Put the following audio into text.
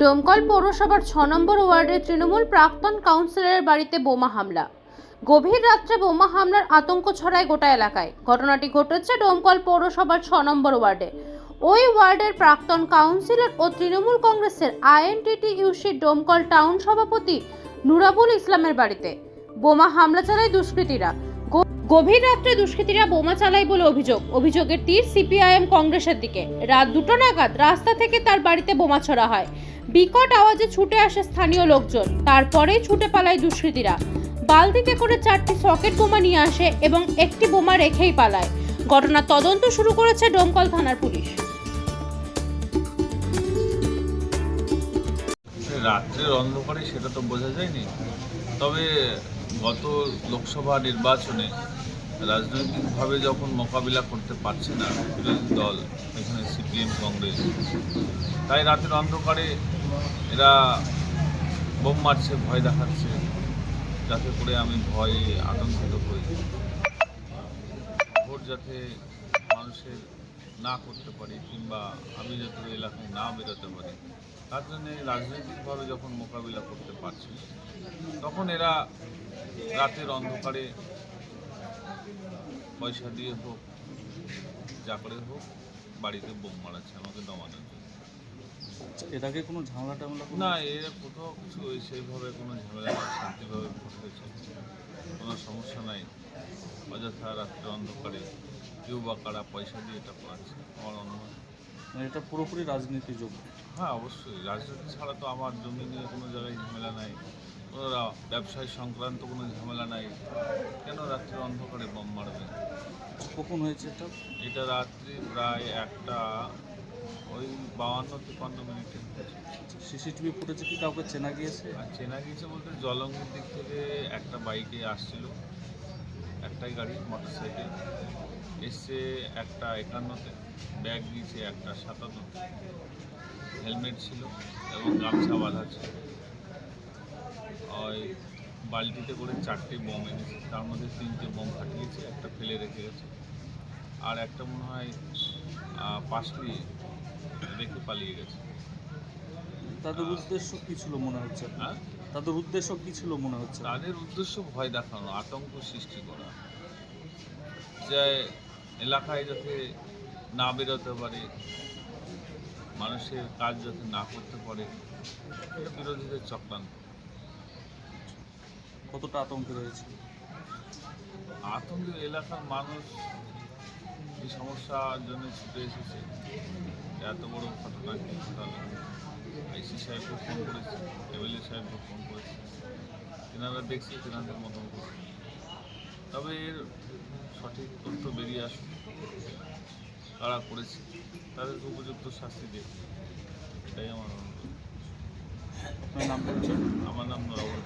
ডোমকল পৌরসভার ছ নম্বর ওয়ার্ডের তৃণমূল প্রাক্তন কাউন্সিলরের বাড়িতে বোমা হামলা। গভীর রাত্রে বোমা হামলার আতঙ্ক ছড়ায় গোটা এলাকায়। ঘটনাটি ঘটেছে ডোমকল পৌরসভার ছ নম্বর ওয়ার্ডে। ওই ওয়ার্ডের প্রাক্তন কাউন্সিলর ও তৃণমূল কংগ্রেসের আইএনটিটি ইউসি ডোমকল টাউন সভাপতি নুরাবুল ইসলামের বাড়িতে। বোমা হামলা চালায় দুষ্কৃতীরা। গভীর রাত্রে দুষ্কৃতীরা বোমা চালায় বলে অভিযোগ। অভিযোগের তীর সিপিআইএম কংগ্রেসের দিকে। রাত দুটো নাগাদ রাস্তা থেকে তার বাড়িতে বোমা ছড়া হয়। বিকট আওয়াজে ছুটে আসে স্থানীয় লোকজন। তারপরেই ছুটে পালায় দুষ্কৃতীরা। বালতিতে করে চারটি সকেট বোমা নিয়ে আসে এবং একটি বোমা রেখেই পালায়। ঘটনা তদন্ত শুরু করেছে ডোমকল থানার পুলিশ। রাত্রের অন্ধকারে সেটা তো বোঝা যায়নি। তবে গত লোকসভা নির্বাচনে রাজনৈতিকভাবে যখন মোকাবিলা করতে পারছে না বিরোধী দল, এখানে সিপিএম, কংগ্রেস, তাই রাতের অন্ধকারে এরা বোম মারছে, ভয় দেখাচ্ছে, যাতে করে আমি ভয়ে আতঙ্কিত হই। ভোট যাতে মানুষের না করতে পারি কিংবা আমি যাতে এলাকায় না বেরোতে পারি তার জন্যে রাজনৈতিকভাবে যখন মোকাবিলা করতে পারছি তখন এরা রাতের অন্ধকারে পয়সা দিয়ে হোক যা করে হোক বাড়িতে বোম মারাচ্ছে আমাকে দমানোর জন্য। এর আগে কোনো ঝামেলা টামেলা না এর কোথাও কিছু সেইভাবে কোনো ঝামেলা শান্তিভাবে ভোট হয়েছে কোনো সমস্যা নাই। অযথা রাত্রে অন্ধকারে কেউ বা কারা পয়সা দিয়ে এটা করাচ্ছে আমার অনুমান মানে এটা পুরোপুরি রাজনীতি যোগ হ্যাঁ অবশ্যই। রাজনীতি ছাড়া তো আমার জমি নিয়ে কোনো জায়গায় ঝামেলা নাই। কোনো রা- ব্যবসায় সংক্রান্ত কোনো ঝামেলা নাই। কেন রাত্রে অন্ধকারে বোম মারবে? কখন হয়েছে এটা? এটা রাত্রি প্রায় একটা ওই বাউান্ন তিপ্পান্ন মিনিটে। সিসিটিভি ফুটেজে কি কাউকে চেনা গিয়েছে? আর চেনা গিয়েছে বলতে জলঙ্গির দিক থেকে একটা বাইকে আসছিল। একটাই গাড়ি মোটর সাইকেল এসছে একটা একান্নতে ব্যাগ দিয়েছে একটা সাতান্নতে হেলমেট ছিল এবং গামছা বাঁধা ছিল। ওই বালতিতে করে চারটে বোম এনেছে। তার মধ্যে তিনটে বোম ফাটিয়েছে একটা ফেলে রেখে গেছে। আর একটা মনে হয় পাশলি রেখে পালিয়ে গেছে। তাদের উদ্দেশ্য কি ছিল মনে হচ্ছে? হ্যাঁ? তাদের উদ্দেশ্য কি ছিল মনে হচ্ছে? তাদের উদ্দেশ্য ভয় দেখানো আতঙ্ক সৃষ্টি করা। যে এলাকায় যাতে না বেরোতে পারে মানুষের কাজ যাতে না করতে পারে বিরোধীদের চক্রান্ত। কতটা আতঙ্ক রয়েছে? আতঙ্ক এলাকার মানুষ এই সমস্যার জন্য ছুটে এসেছে। এত বড় ঘটনা কি ঘটালো আইসি সাহেবকে ফোন করেছে এমএলএ সাহেবকে ফোন করেছে। তেনারা দেখছে তেনাদের মতন করছে তবে এর সঠিক তথ্য বেরিয়ে আসুক। তারা করেছে। তাদেরকে উপযুক্ত শাস্তি দেবে এটাই আমার অনুরোধ। নাম আমার নাম নরবর